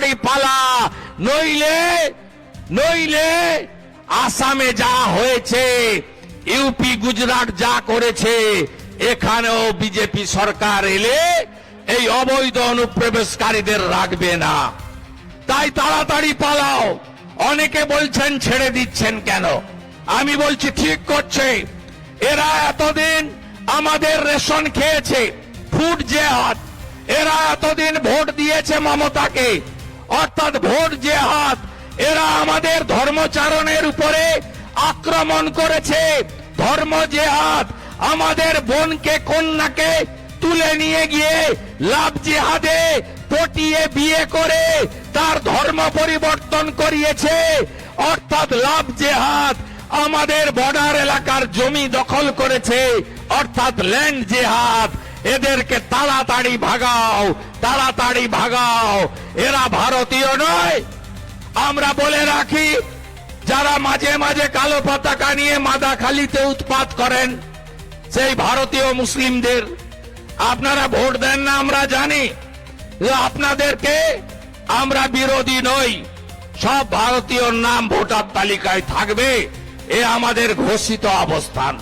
তাড়াতাড়ি পালা। নইলে নইলে আসামে যা হয়েছে, ইউপি, গুজরাট যা করেছে, এখানেও বিজেপি সরকার এলে এই অবৈধ অনুপ্রবেশকারীদের রাখবে না। তাই তাড়াতাড়ি পালাও। অনেকে বলছেন, ছেড়ে দিচ্ছেন কেন? আমি বলছি, ঠিক করছে। এরা এতদিন আমাদের রেশন খেয়েছে, ফুড জেহাদ। এরা এতদিন ভোট দিয়েছে মমতাকে। অর্থাৎ ভোট জেহাদ, এরা আমাদের ধর্মচারণের উপরে আক্রমণ করেছে। ধর্ম জেহাদ, আমাদের বোনকে, কন্যাকে তুলে নিয়ে গিয়ে লাভ জেহাদে পটিয়ে বিয়ে করে তার ধর্ম পরিবর্তন করিয়েছে। অর্থাৎ লাভ জেহাদ আমাদের বর্ডার এলাকার জমি দখল করেছে। অর্থাৎ ল্যান্ড জেহাদ এদেরকে তাড়াতাড়ি ভাগাও তাড়াতাড়ি ভাগাও। এরা ভারতীয় নয়। আমরা বলে রাখি, যারা মাঝে মাঝে কালো পতাকা নিয়ে মাদাখালিতে উৎপাত করেন, সেই ভারতীয় মুসলিমদের। আপনারা ভোট দেন না, আমরা জানি। আপনাদেরকে আমরা বিরোধী নই। সব ভারতীয় নাম ভোটার তালিকায় থাকবে। এ আমাদের ঘোষিত অবস্থান।